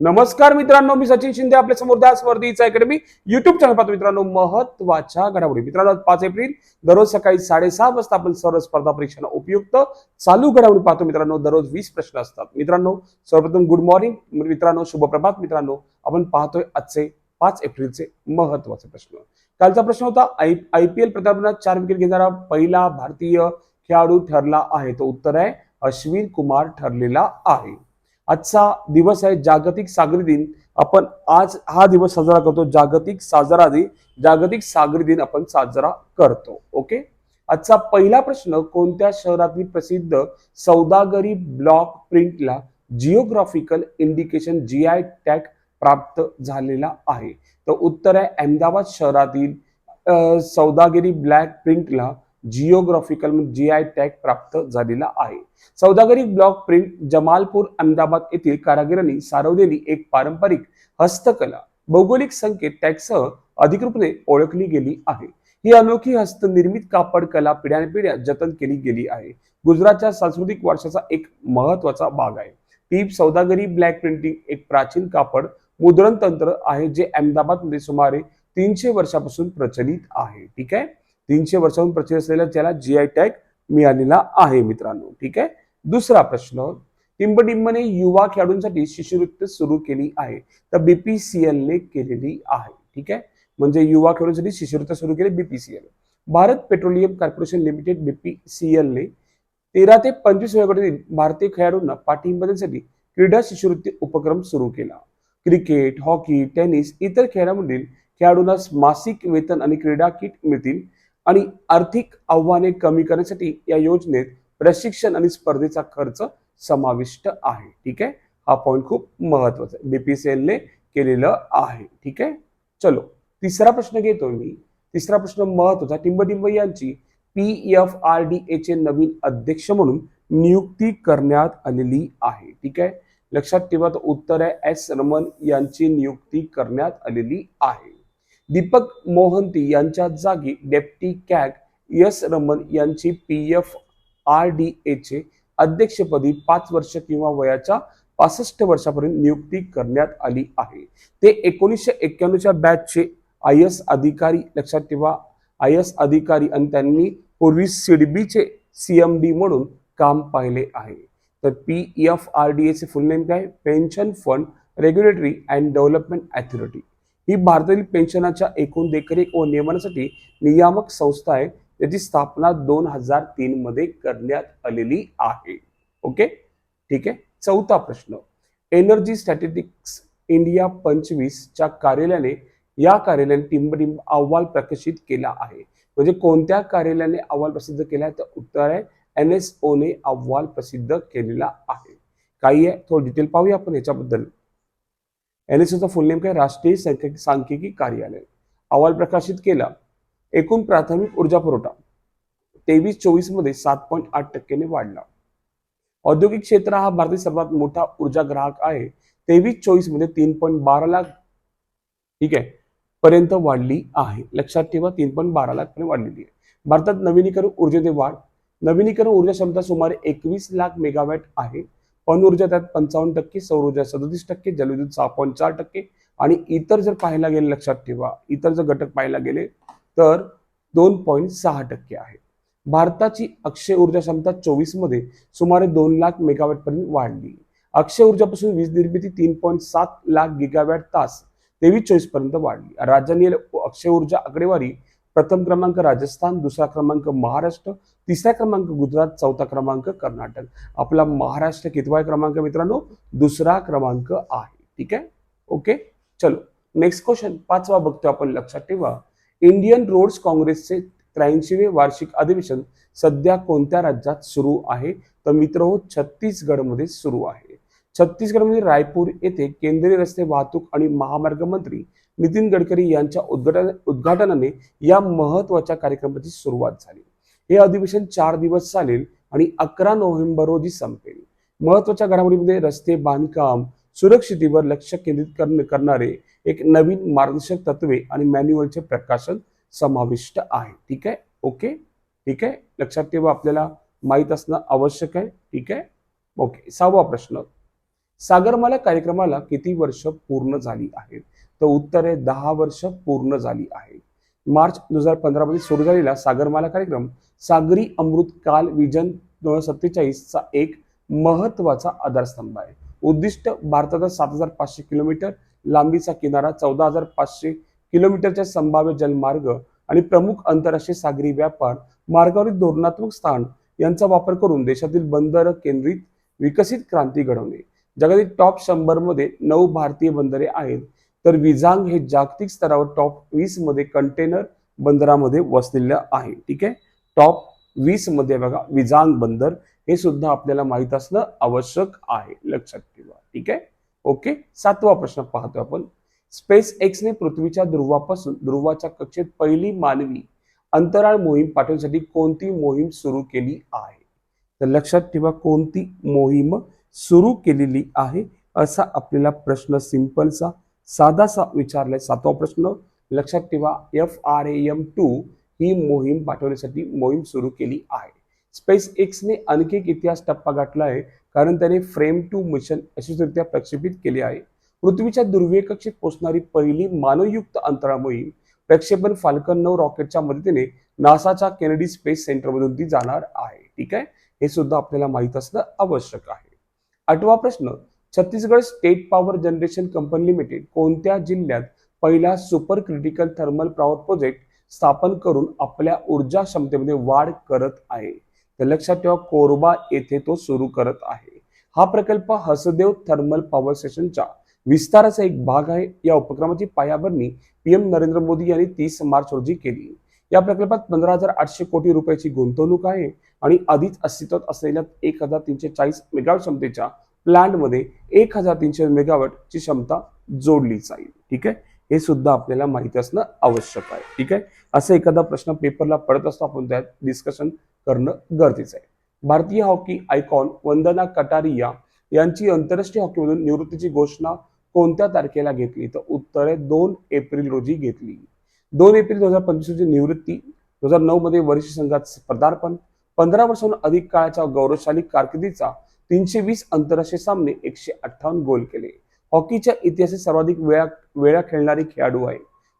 नमस्कार मित्रांनो मी सचिन शिंदे आपल्यासमोर द्या स्पर्धेचा अकॅडमी युट्यूब चॅनल पाहतो मित्रांनो. महत्त्वाच्या घडामोडी. मित्रांनो पाच एप्रिल दररोज सकाळी साडेसहा वाजता आपण सर्व स्पर्धा परीक्षांना उपयुक्त चालू घडामोडी पाहतो मित्रांनो. दररोज वीस प्रश्न असतात. मित्रांनो सर्वप्रथम गुड मॉर्निंग मित्रांनो शुभप्रभात. मित्रांनो आपण पाहतोय आजचे पाच एप्रिलचे महत्त्वाचे प्रश्न. कालचा प्रश्न होता आय आय पी एल प्रतापनात चार विकेट घेणारा पहिला भारतीय खेळाडू ठरला आहे. तो उत्तर आहे अश्विन कुमार ठरलेला आहे. आजचा दिवस आहे जागतिक सागरी दिन. आपण आज हा दिवस साजरा करतो जागतिक साजरा दिन. जागतिक सागरी दिन आपण साजरा करतो. ओके आजचा पहिला प्रश्न कोणत्या शहरातील प्रसिद्ध सौदागरी block प्रिंटला geographical indication G I tag प्राप्त झालेला आहे? तर उत्तर आहे अहमदाबाद शहरातील सौदागिरी ब्लॅक प्रिंटला जिओग्राफिकल जी आय टॅग प्राप्त झालेला आहे. सौदागरी ब्लॉक प्रिंट जमालपूर अहमदाबाद येथील कारागिरांनी सारवलेली एक पारंपरिक हस्तकला. भौगोलिक संकेत टॅगसह अधिकृतपणे ओळखली गेली आहे. ही अनोखी हस्तनिर्मित कापड कला पिढ्यानपिढ्या जतन केली गेली आहे. गुजरातच्या सांस्कृतिक वारशाचा एक महत्त्वाचा भाग आहे. टीप सौदागरी ब्लॅक प्रिंटिंग एक प्राचीन कापड मुद्रण तंत्र आहे जे अहमदाबादमध्ये सुमारे तीनशे वर्षापासून प्रचलित आहे. ठीक आहे? तीनशे वर्षाहून प्रचलित असलेल्या ज्याला जी आय टॅग मिळालेला आहे मित्रांनो. ठीक आहे? दुसरा प्रश्न टिंबटिंबने युवा खेळाडूंसाठी शिष्यवृत्ती सुरू केली आहे. तर बीपीसीएल ने केलेली आहे. ठीक आहे? म्हणजे युवा खेळाडूंसाठी शिष्यवृत्ती सुरू केली BPCL Bharat petroleum corporation limited BPCL ने तेरा ते पंचवीस वयोगटातील भारतीय खेळाडूंना पाठिंबा देण्यासाठी क्रीडा शिष्यवृत्ती उपक्रम सुरू केला. क्रिकेट हॉकी टेनिस इतर खेळामधील खेळाडूंना मासिक वेतन आणि क्रीडा किट मिळतील. आणि आर्थिक आव्हाने कमी करण्यासाठी या योजनेत प्रशिक्षण आणि स्पर्धेचा खर्च समाविष्ट आहे. ठीक आहे? हा पॉईंट खूप महत्त्वाचा आहे. बीपीसीएलने केलेलं आहे. ठीक आहे? चलो. तिसरा प्रश्न घेतो मी. तिसरा प्रश्न महत्त्वाचा. टिंबटिंब यांची पी एफ आर डी चे नवीन अध्यक्ष म्हणून नियुक्ती करण्यात आलेली आहे. ठीक आहे? लक्षात ठेवा तर उत्तर आहे एस रमन यांची नियुक्ती करण्यात आलेली आहे. दीपक मोहंती यांच्या जागी डेप्टी कॅग एस रमन यांची पी एफ आर डी एचे अध्यक्षपदी पाच वर्ष किंवा वयाच्या पासष्ट वर्षापर्यंत नियुक्ती करण्यात आली आहे. ते एकोणीसशे एक्क्याण्णवच्या बॅचचे आय एस अधिकारी लक्षात ठेवा आय एस अधिकारी आणि त्यांनी पूर्वी सिडबीचे डी म्हणून काम पाहिले आहे. तर पी एफ आर डी एचे फुल नेम काय? Pension fund regulatory and development authority ही भारतातील पेन्शनाच्या एकूण देखरेख व नियमनासाठी नियामक संस्था आहे. त्याची स्थापना दोन हजार तीन मध्ये करण्यात आलेली आहे. ओके? ठीक आहे? चौथा प्रश्न. एनर्जी स्टॅटिस्टिक्स इंडिया पंचवीसच्या कार्यालयाने या कार्यालयाने टिंबटिंब अहवाल प्रकाशित केला आहे. म्हणजे कोणत्या कार्यालयाने अहवाल प्रसिद्ध केला आहे? तर उत्तर आहे एन एस ने अहवाल प्रसिद्ध केलेला आहे. काही आहे? थोडं डिटेल पाहूया आपण याच्याबद्दल. एन एस ओचा फुल नेम काय? राष्ट्रीय सांख्यिकी सांख्यिकी कार्यालय. अहवाल प्रकाशित केला. एकूण प्राथमिक ऊर्जा पुरवठा तेवीस चोवीसमध्ये सात पॉईंट आठ टक्क्याने वाढला. औद्योगिक क्षेत्र हा भारतातील सर्वात मोठा ऊर्जा ग्राहक आहे. तेवीस चोवीसमध्ये तीन पॉईंट बारा लाख ठीक आहे पर्यंत वाढली आहे. लक्षात ठेवा तीन पॉईंट बारा लाख पर्यंत वाढलेली आहे. भारतात नवीनीकरण ऊर्जेमध्ये वाढ. नवीनीकरण ऊर्जा क्षमता सुमारे एकवीस लाख मेगावॅट आहे. ऊर्जा त्यात पंचावन्न टक्के सौरऊर्जा सदतीस टक्के जलविद्युत सहा पॉईंट चार टक्के आणि इतर जर पाहायला गेले लक्षात ठेवा इतर जर घटक पाहायला गेले तर दोन पॉईंट सहा टक्के आहे. भारताची अक्षय ऊर्जा क्षमता चोवीसमध्ये सुमारे दोन लाख मेगावॅट पर्यंत वाढली. अक्षय ऊर्जापासून वीज निर्मिती तीन पॉईंट सात लाख गिगावॅट तास तेवीस चोवीसपर्यंत वाढली. राज्यांनी अक्षय ऊर्जा आकडेवारी प्रथम क्रमांक राजस्थान दुसरा क्रमांक महाराष्ट्र तिसरा क्रमांक गुजरात चौथा क्रमांक कर्नाटक. आपला महाराष्ट्र कितवा क्रमांक मित्रांनो? दुसरा क्रमांक आहे. ठीक आहे? ओके? चलो नेक्स्ट क्वेश्चन पाचवा बघतो आपण लक्षात ठेवा. इंडियन रोड्स काँग्रेसचे त्र्याऐंशीवे वार्षिक अधिवेशन सध्या कोणत्या राज्यात सुरू आहे? तर मित्र हो छत्तीसगडमध्ये सुरू आहे. छत्तीसगडमध्ये रायपूर येथे केंद्रीय रस्ते वाहतूक आणि महामार्ग मंत्री नितीन गडकरी यांच्या उद्घाटन उद्घाटनाने या महत्त्वाच्या कार्यक्रमाची सुरुवात झाली. हे अधिवेशन चार दिवस चालेल आणि अकरा नोव्हेंबर रोजी संपेल. महत्त्वाच्या घडामोडीमध्ये रस्ते बांधकाम सुरक्षितेवर लक्ष केंद्रित करणारे एक नवीन मार्गदर्शक तत्वे आणि मॅन्युअलचे प्रकाशन समाविष्ट आहे. ठीक आहे? ओके? ठीक आहे? लक्षात ठेवा आपल्याला. माहीत असणं आवश्यक आहे. ठीक आहे? ओके. सहावा प्रश्न. सागरमाला कार्यक्रमाला किती वर्ष पूर्ण झाली आहेत? तर उत्तर आहे दहा वर्ष पूर्ण झाली आहे मार्च दोन हजार पंधरामध्ये सुरू झालेला सागरमाला कार्यक्रम सागरी अमृत काल विजन दोन हजार सत्तेचाळीसचा एक महत्त्वाचा आधारस्तंभ आहे. उद्दिष्ट भारताचा सात हजार पाचशे किलोमीटर लांबीचा किनारा चौदा हजार पाचशे किलोमीटरच्या संभाव्य जलमार्ग आणि प्रमुख आंतरराष्ट्रीय सागरी व्यापार मार्गावरील धोरणात्मक स्थान यांचा वापर करून देशातील बंदर केंद्रित विकसित क्रांती घडवणे. जगातील टॉप शंभरमध्ये नऊ भारतीय बंदरे आहेत. तर विजांग हे जागतिक स्तरावर टॉप वीसमध्ये कंटेनर बंदरामध्ये वसलेलं आहे. ठीक आहे? टॉप वीसमध्ये बघा विजांग बंदर हे सुद्धा आपल्याला माहीत असणं आवश्यक आहे. लक्षात ठेवा. ठीक आहे? ओके सातवा प्रश्न पाहतो आपण. स्पेस एक्सने पृथ्वीच्या ध्रुवापासून ध्रुवाच्या कक्षेत पहिली मानवी अंतराळ मोहीम पाठवण्यासाठी कोणती मोहीम सुरू केली आहे? तर लक्षात ठेवा कोणती मोहीम सुरू केलेली आहे असा आपल्याला प्रश्न सिंपलचा साधा सा विचारलाय सातवा प्रश्न लक्षात ठेवा एफ आर एम टू ही मोहीम पाठवण्यासाठी मोहीम सुरू केली आहे. स्पेस एक्सने आणखी एक इतिहास टप्पा गाठला आहे कारण त्याने फ्रेम टू मिशन यशस्वीरित्या प्रक्षेपित केले आहे. पृथ्वीच्या दुर्वीय कक्षेत पोहोचणारी पहिली मानवयुक्त अंतराळ मोहीम प्रक्षेपण फाल्कन नऊ रॉकेटच्या मदतीने नासाच्या केनेडी स्पेस सेंटरमधून ती जाणार आहे. ठीक आहे? हे सुद्धा आपल्याला माहीत असणं आवश्यक आहे. आठवा प्रश्न Chhattisgarh state power generation company limited कोणत्या जिल्ह्यात पहिला super critical thermal power project स्थापन करून आपल्या ऊर्जा क्षमतेमध्ये वाढ करत आहे? तर लक्षात ठेवा कोरबा येथे तो सुरू करत आहे. हा प्रकल्प हसदेव थर्मल पॉवर स्टेशनच्या विस्ताराचा एक भाग आहे. या उपक्रमाची पायाभरणी पीएम नरेंद्र मोदी यांनी तीस मार्च रोजी केली. या प्रकल्पात पंधरा हजार आठशे कोटी रुपयाची गुंतवणूक आहे आणि आधीच अस्तित्वात असलेल्या एक हजार तीनशे चाळीस मेगावॅट क्षमतेच्या प्लांटमध्ये एक हजार तीनशे मेगावॅटची क्षमता जोडली जाईल. ठीक आहे? हे सुद्धा आपल्याला माहिती असणं आवश्यक आहे. ठीक आहे? असं एखादा प्रश्न पेपरला पडत असतो आपण त्यात डिस्कशन करणं गरजेचं आहे. भारतीय हॉकी आयकॉन वंदना कटारिया यांची आंतरराष्ट्रीय हॉकीमधून निवृत्तीची घोषणा कोणत्या तारखेला घेतली? तर उत्तर आहे दोन एप्रिल रोजी घेतली. दोन एप्रिल दोन हजार पंचवीस रोजी निवृत्ती दोन हजार नऊ मध्ये वरिष्ठ संघात पदार्पण पंधरा वर्षांहून अधिक काळाच्या गौरवशाली कारकिर्दीचा तीनशे वीस आंतरराष्ट्रीय सामने एकशे अठ्ठावन्न गोल केले. हॉकीच्या इतिहासात सर्वाधिक वेळा वेळा खेळणारी खेळाडू आहे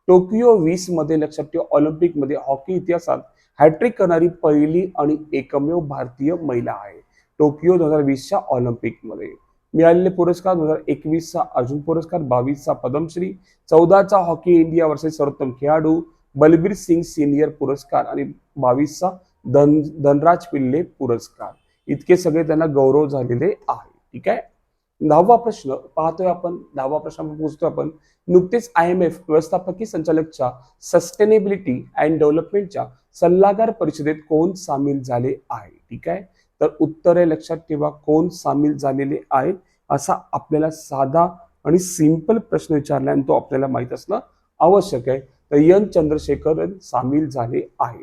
टोकियो वीसमध्ये लक्षात ठेवा ऑलिम्पिकमध्ये हॉकी इतिहासात हॅट्रिक करणारी पहिली आणि एकमेव भारतीय महिला आहे. टोकियो दोन हजार वीसच्या ऑलिम्पिकमध्ये मिळालेले पुरस्कार दोन हजार एकवीसचा अर्जुन पुरस्कार बावीसचा पद्मश्री चौदाचा हॉकी इंडिया वर्सेस सर्वोत्तम खेळाडू बलबीर सिंग सिनियर पुरस्कार आणि बावीसचा धन धनराज पिल्ले पुरस्कार. इतके सगळे त्यांना गौरव झालेले आहे. ठीक आहे? दहावा प्रश्न पाहतोय आपण. दहावा प्रश्न पोहोचतोय आपण. नुकतेच आय एम एफ व्यवस्थापकीय संचालकच्या सस्टेनेबिलिटी अँड डेव्हलपमेंटच्या सल्लागार परिषदेत कोण सामील झाले आहे? ठीक आहे? तर उत्तरे लक्षात ठेवा. कोण सामील झालेले आहेत असा आपल्याला साधा आणि सिंपल प्रश्न विचारला आणि तो आपल्याला माहीत असणं आवश्यक आहे. तर यन चंद्रशेखरन सामील झाले आहे.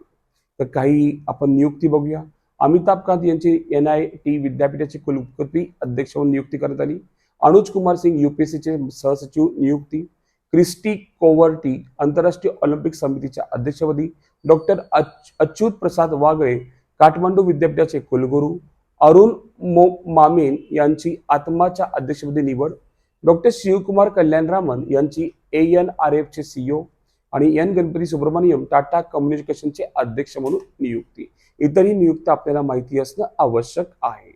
तर काही आपण नियुक्ती बघूया. अमिताभ कांत यांची एन आय टी विद्यापीठाचे कुलपती अध्यक्ष म्हणून नियुक्ती करण्यात आली. अनुज कुमार सिंग युपीएससीचे सहसचिव नियुक्ती. क्रिस्टी कोवर्टी आंतरराष्ट्रीय ऑलिम्पिक समितीच्या अध्यक्षपदी. डॉक्टर अच्युत प्रसाद वागळे काठमांडू विद्यापीठाचे कुलगुरू. अरुण मो मामेन यांची आत्माच्या अध्यक्षपदी निवड. डॉक्टर शिवकुमार कल्याणरामन यांची ए एन आर एफचे सीईओ आणि एन गणपती सुब्रमण्यम टाटा कम्युनिकेशनचे अध्यक्ष म्हणून नियुक्ती. इतरही नियुक्त आपल्याला माहिती असणं आवश्यक आहे.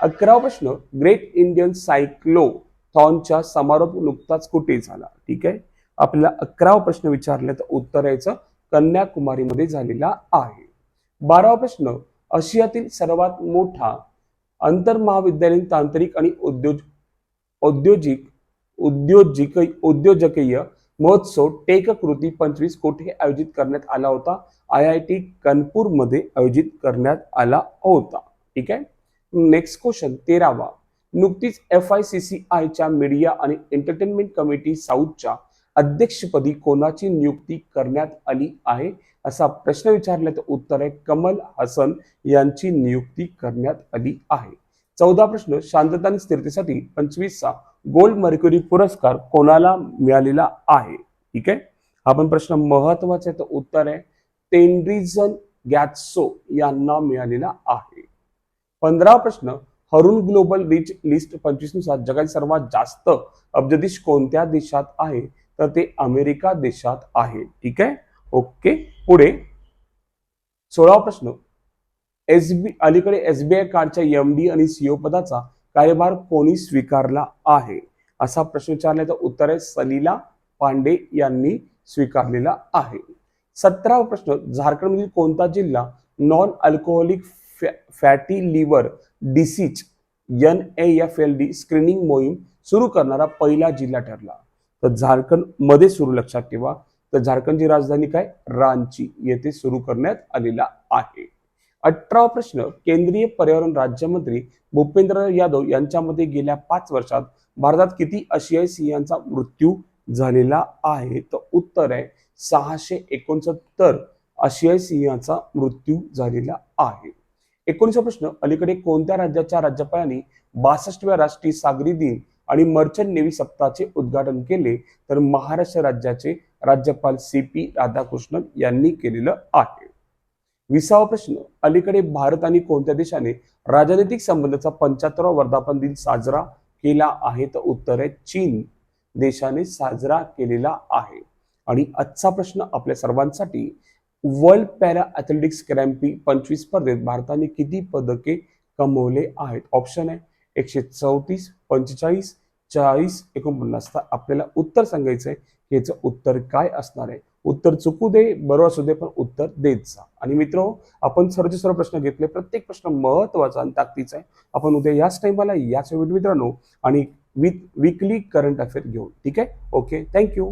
अकरावा प्रश्न ग्रेट इंडियन सायक्लोथॉनच्या समारोप नुकताच कुठे झाला? ठीक आहे? आपल्याला अकरावा प्रश्न विचारले तर उत्तर यायचं कन्याकुमारीमध्ये झालेला आहे. बारावा प्रश्न आशियातील सर्वात मोठा आंतरमहाविद्यालयीन तांत्रिक आणि उद्योज औद्योगिक उद्योजिक उद्योजकीय महोत्सव टेक कृती पंचवीस कोठे आयोजित करण्यात आला होता? आय आय टी कानपूरमध्ये आयोजित करण्यात आला होता. ठीक आहे? नेक्स्ट क्वेश्चन तेरावा. नुकतीच एफ आय सी सी आयच्या मीडिया आणि एंटरटेनमेंट कमिटी साऊथच्या अध्यक्षपदी कोणाची नियुक्ती करण्यात आली आहे? असा प्रश्न विचारला तर उत्तर आहे कमल हसन यांची नियुक्ती करण्यात आली आहे. चौदा प्रश्न शांतता आणि स्थिरतेसाठी पंचवीसचा गोल्ड मर्क्युरी पुरस्कार कोणाला मिळालेला आहे? ठीक आहे? हा पण प्रश्न महत्त्वाचा आहे तर उत्तर आहे तेंड्रिझन गॅत्सो यांना मिळालेला आहे. पंधरा प्रश्न. हरुण ग्लोबल रिच लिस्ट पंचवीसनुसार. जगातील सर्वात जास्त अब्जदेश कोणत्या देशात आहे? तर ते अमेरिका देशात आहे. ठीक आहे? ओके. पुढे. सोळावा प्रश्न. एसबी अलीकडे एसबीआय कार्डच्या एम डी आणि सीओ पदाचा कार्यभार कोणी स्वीकारला आहे? असा प्रश्न विचारला तर उत्तर आहे सलीला पांडे यांनी स्वीकारलेला आहे. सतरावा प्रश्न झारखंडमधील कोणता जिल्हा non alcoholic fatty liver disease N F L D screening मोहीम सुरू करणारा पहिला जिल्हा ठरला? तर झारखंडमध्ये सुरू लक्षात ठेवा. तर झारखंडची राजधानी काय? रांची. येथे सुरू करण्यात आलेला आहे. अठरावा प्रश्न केंद्रीय पर्यावरण राज्यमंत्री भूपेंद्र यादव यांच्यामध्ये गेल्या पाच वर्षात भारतात किती आशियाई सिंहांचा मृत्यू झालेला आहे? तर उत्तर आहे सहाशे एकोणसत्तर आशियाई सिंहाचा मृत्यू झालेला आहे. एकोणीसा प्रश्न अलीकडे कोणत्या राज्याच्या राज्यपालांनी बासष्टव्या राष्ट्रीय सागरी दिन आणि मर्चंट नेव्ही सप्ताहाचे उद्घाटन केले? तर महाराष्ट्र राज्याचे राज्यपाल सी पी राधाकृष्णन यांनी केलेलं आहे. विसावा प्रश्न अलीकडे भारत आणि कोणत्या देशाने राजनैतिक संबंधाचा पंच्याहत्तरावा वर्धापन दिन साजरा केला आहे? तर उत्तर आहे चीन. देशाने साजरा केलेला आहे. आणि आजचा प्रश्न आपल्या सर्वांसाठी. वर्ल्ड पॅरा ॲथलेटिक्स क्रॅम्पी पंचवीस स्पर्धेत भारताने किती पदके कमवले आहेत? ऑप्शन आहे एकशे चौतीस पंचेचाळीस चाळीस एकोणपन्नास. तर आपल्याला उत्तर सांगायचं आहे याचं उत्तर काय असणार आहे? उत्तर चुकू दे बरोबर असू दे पण उत्तर देत जा. आणि मित्र आपण सर्वचे सर्व प्रश्न घेतले प्रत्येक प्रश्न महत्त्वाचा आणि ताकदीचा आहे. आपण उद्या याच टाइमाला याच वेळ मित्रांनो आणि विथ विकली करंट अफेअर घेऊ ठीक आहे? Okay thank you